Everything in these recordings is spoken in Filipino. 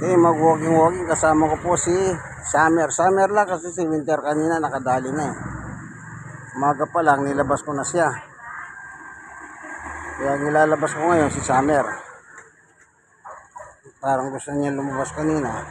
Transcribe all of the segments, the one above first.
Okay, mag-walking-walking kasama ko po si Summer. Summer lang kasi si Winter kanina nakadali na eh. Umaga pa lang, nilabas ko na siya. Kaya nilalabas ko ngayon si Summer. Parang gusto niya lumabas kanina.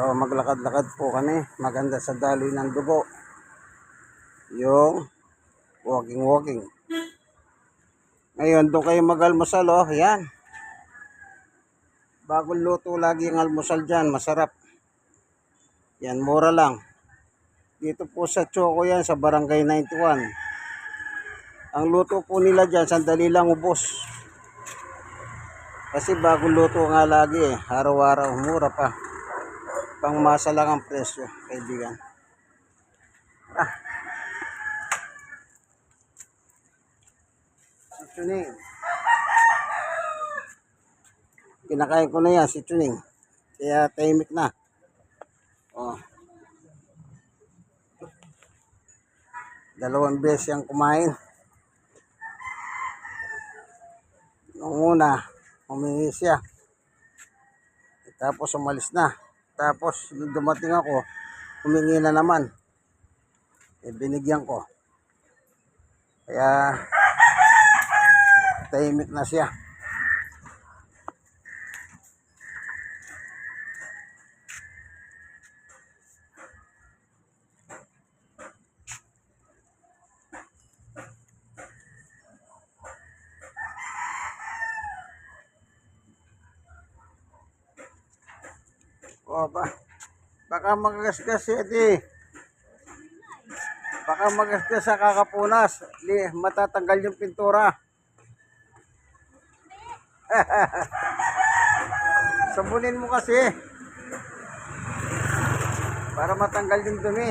So maglakad-lakad po kami. Maganda sa daloy ng dugo. Yung walking-walking. Ngayon, doon kayo mag-almusal, oh. Yan. Bagong luto lagi ang almusal dyan. Masarap. Yan, mura lang. Dito po sa Choco yan, sa Barangay 91. Ang luto po nila dyan, sandali lang ubos. Kasi bagong luto nga lagi eh. Araw-araw, mura pa. Pangmasa lang ang presyo, kaibigan. Ah. Si Chuning. Kinakain ko na yan, si Chuning. Kaya tahimik na. Oh. Dalawang beses siyang kumain. Nung una, humingi siya. Tapos umalis na. Tapos, dumating ako, humingi na naman. Eh, binigyan ko. Kaya, tahimik na siya. O, ba, baka magasgas si Edi. Baka magasgas sa kakapunas. Li, matatanggal yung pintura. Sabunin mo kasi. Para matanggal yung dumi.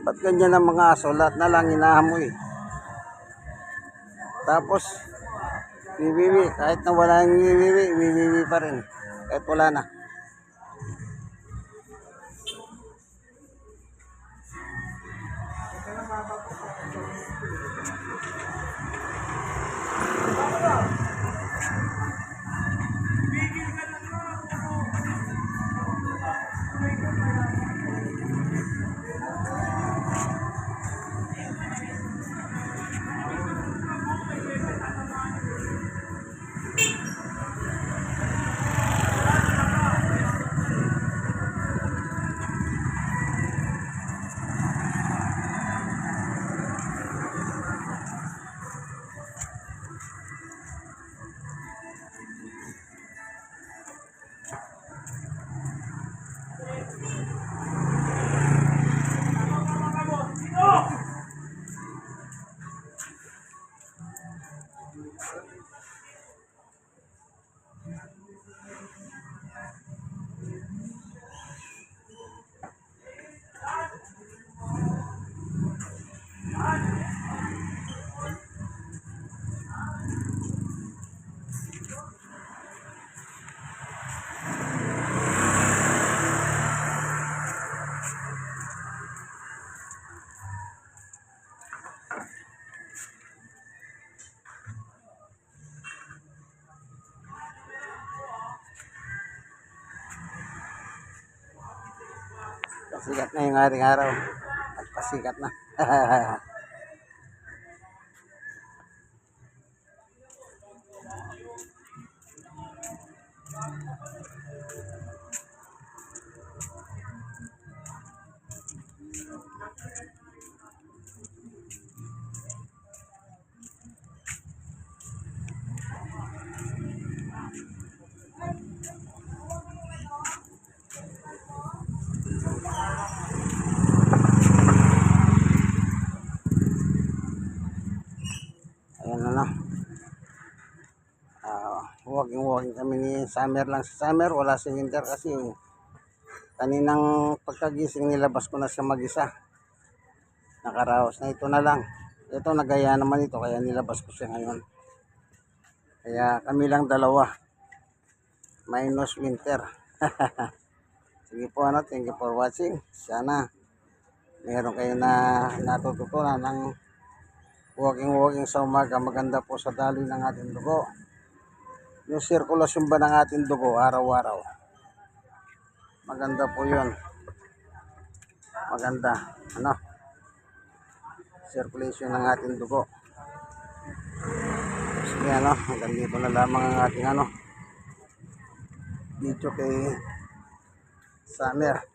Ba't ganyan ang mga aso? Lahat na lang inahamoy. Tapos, wiwiwi. Kahit na wala yung wiwiwi, wiwiwi pa rin. Kahit wala na. Pasikat na yung ating araw. At pasikat na. walking walking kami ni summer lang sa summer. Wala si winter kasi kaninang pagkagising nilabas ko na siya mag-isa. Nakaraos na ito na lang. Ito nagaya naman ito kaya nilabas ko siya ngayon. Kaya kami lang dalawa. Minus winter. Sige po ano, thank you for watching. Sana meron kayo na natututunan ng walking-walking sa umaga. Maganda po sa daloy ng ating dugo. Yung sirkulasyon ba ng ating dugo araw-araw. Maganda po yun. Maganda. Ano? Circulation ng ating dugo. Sige ano, hanggang dito na lamang ang ating ano. Video kay Summer.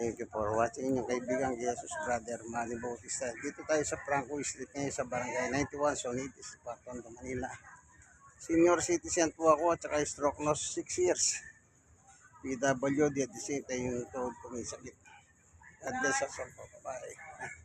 Thank you for watching. Inyong kaibigan, Jesus Brother Manny Bautista. Dito tayo sa Franco Street ngayon sa Barangay 91, Sonitis, Patondo, Manila. Senior citizen po ako at saka stroke loss 6 years. PWD at the same time yung tuhod ko may sakit. God bless us all po. Bye.